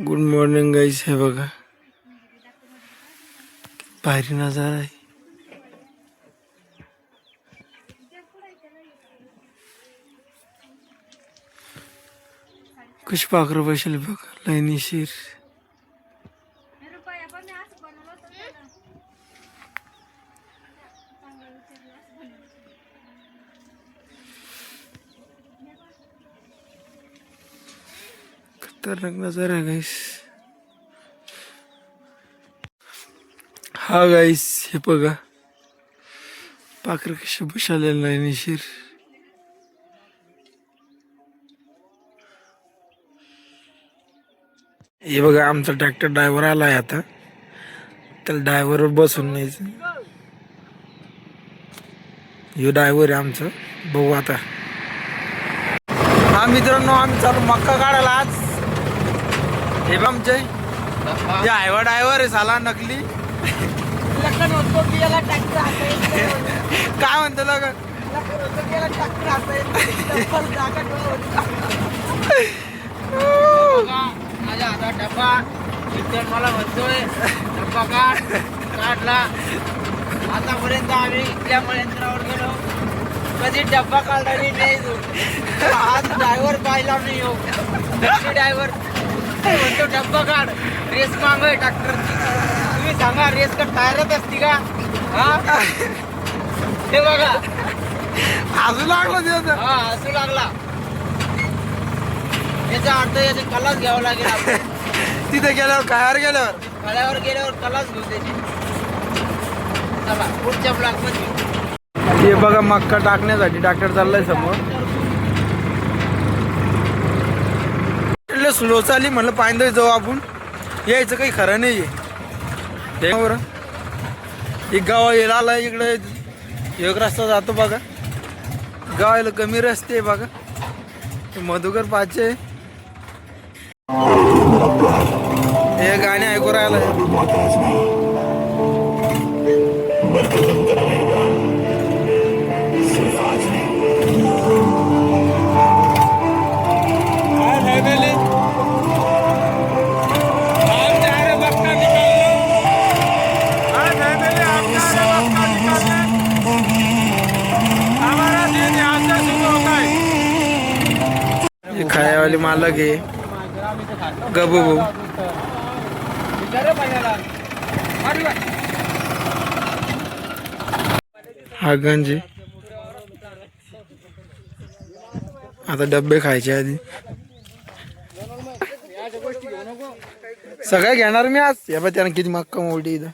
Good morning गाईस हे बघा. भारी नजारा आहे. कशी पाखरं बसले बघा. लाईनीशीर. खतरनाक नजारा आहे गाईस हा गाईस हे बघा. पाखर कशी बसालेलं लाईनीशीर हे बघा आमचा ट्रॅक्टर ड्रायव्हर आलाय आता. त्याला ड्रायव्हरवर बसून न्यायचं. हे ड्रायव्हर आहे आमचं. बघू आता. हा मित्रांनो आम्ही चालू मक्का काढायला आज. हे बघ आमचे. हे आयवा ड्रायव्हर आहे साला नकली. काय म्हणतो लग माझ्या हातात डब्बा. इतर मला म्हणतोय डब्बा काढ काढला. आतापर्यंत आम्ही इथल्या मळेंद्रावर गेलो. कधी डब्बा काढणारी नाही आज ड्रायव्हर पाहिला नाही हो. ड्रायव्हर म्हणतो डब्बा काढ. रेस मागोय ट्रॅक्टरची तुम्ही सांगा रेस का टायरच असती का? हा? हे बघा. अजून लागलं ते हा असू लागला. याचा अर्थ याचे कलाच घ्यावा लागेल आपल्याला. तिथे गेल्यावर कायावर गेल्यावर. कळ्यावर गेल्यावर कलाच घेऊ त्याची. चला पुढच्या ब्लॉकमध्ये हे बघा मक्का टाकण्यासाठी ट्रॅक्टर चाललाय समोर म्हटलं स्लो चाली म्हणलं पायंदळी जाऊ आपण. यायचं काही खरं नाही आहे बरं एक गाव यायला आला इकडे एक रस्ता जातो बघा. गावाला कमी रस्ते आहे बघा. मधुकर पाचशे हे गाणे ऐकू राहिलं. ये मालक आहे. गबू हा गंजी. आता डब्बे खायचे आधी. सगळ्या घेणार मी आज. या बा त्यानं किती मक्का मोठी इथं.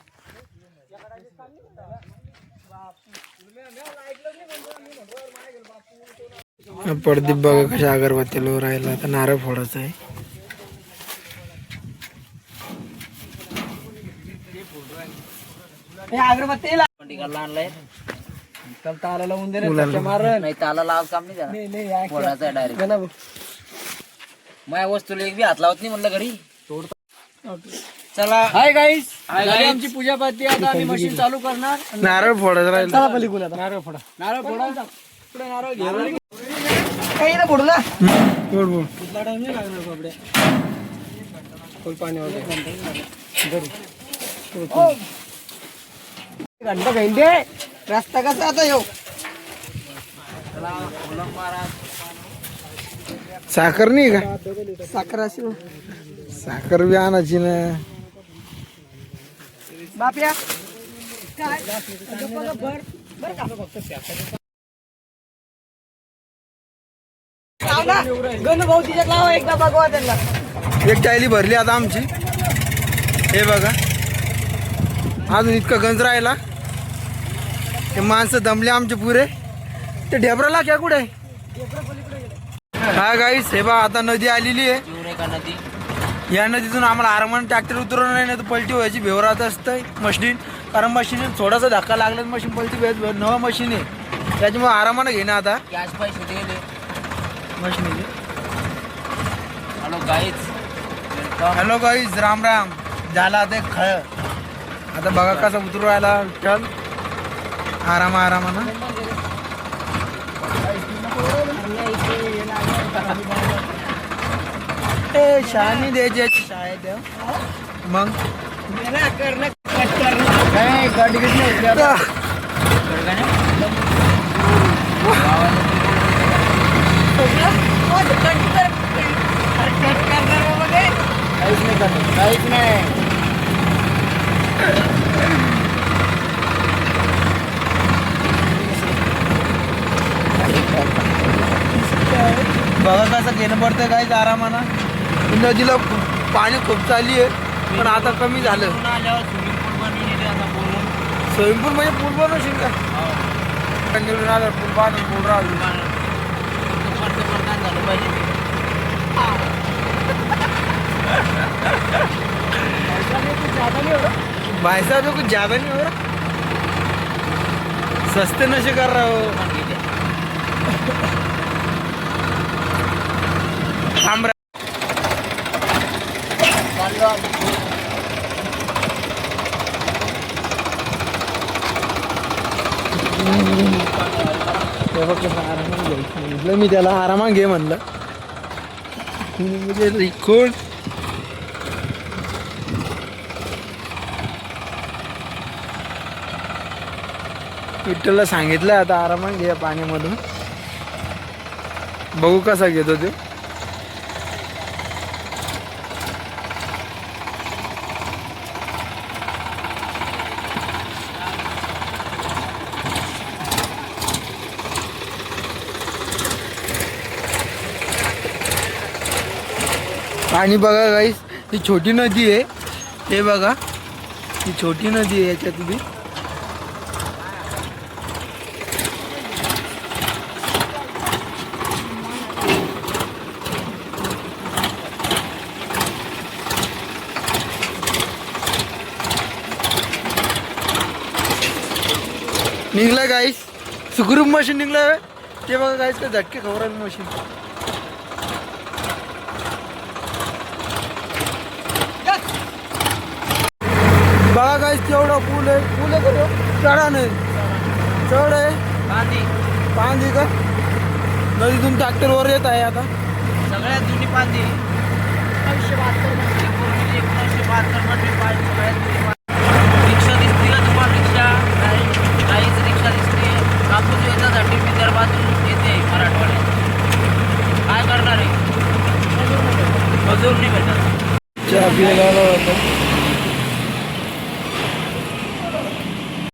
पडदीप बघा कशा अगरबत्तीला राहिला. आता नारळ फोडायचा आहे. आणलाय मुलांना नाही ताला लाव काम नाही त्याला फोडायचा डायरेक्ट माझ्या वस्तूला एक बी हात लावत नाही म्हणलं घरी. चला. हाय गाईस घरी आमची पूजा पाती. आता आम्ही मशीन चालू करणार. नारळ फोडायचा राहिला. नारळ फोडा. नारळ फोडा. पुढे नारळ घे फोड फोड कुठला टाइम नाही लागणार बाबड्या फुल पाणी घंटा घंटे रस्ता कसा आता येऊ साखर नाही का? साखर असेल साखर बी आणायची ना. बाप्या गणू भाऊ तिच्यात लावा एकदा बघवा त्यांना. एक टायली भरली आता आमची. हे बघा. अजून इतकं गंज राहिला. ते माणसं दमले आमचे पुरे. ते ढेबराला क्या कुठे? हा गाईस हे बा आता नदी आलेली आहे. नदी या नदीतून आम्हाला आरामाने ट्रॅक्टर उतरवलं नाही तर पलटी व्हायची भेवरात असतं. मशीन कारण मशीन थोडासा धक्का लागला मशीन पलटी व्हायची. नवा मशीन आहे. त्याच्यामुळे आरामाने घेणं आता. पैसे hello guys hello guys Ram Ram. झाला एक खळ. आता बघा कसा उतरू राहिला. चल. आराम आरामानं ए शहाणी द्यायची याची शाळेत. मग? करणं गिट नाही? कट करणार बाबा ते? काहीच नाही करणार काहीच नाही बघा कसं घेणं पडतं काय आरामानं. नदीला खूप- पाणी खूप चालली आहे पण आता कमी झालं. स्विमिंग पूल बनवलेली आता बोलून. स्विमिंग पूल म्हणजे पूल बनवशील का? कंटिन्यू आलं पूल बांधून पूल राहिलो झालं पाहिजे. भाई साहब ये कुछ ज्यादा नहीं हो रहा सस्ते नशे कर रहे हो. हम रे. आरामात म्हटलं मी त्याला आरामात घे म्हणलं. म्हणजे रिकोड विठ्ठलला सांगितलं आता आरामात घे पाण्यामधून. बघू कसा घेतो तो. पाणी बघा गाईस ही छोटी नदी आहे. हे बघा ही छोटी नदी आहे याच्यातली. निघला गाईस सुखरूप मशीन निघला ते बघा गाईस का झटके खबर मशीन बघा काय तेवढा पूल आहे. पूल आहे का? चढा नाही. चढ आहे. पाणी का? नदीतून ट्रॅक्टर वर येत आहे आता. सगळ्यात जुनी पांदी एकोणीसशे बहात्तरमध्ये. एकोणीसशे बहात्तरमध्ये पाहिजे सगळ्यात जुनी पांदी. रिक्षा दिसते का तुम्हाला रिक्षा काही काहीच रिक्षा दिसते कापूस विदर्भातून येते मराठवाड्यात. काय करणार आहे? मजूर नाही भेटत. चहा पियाला होतं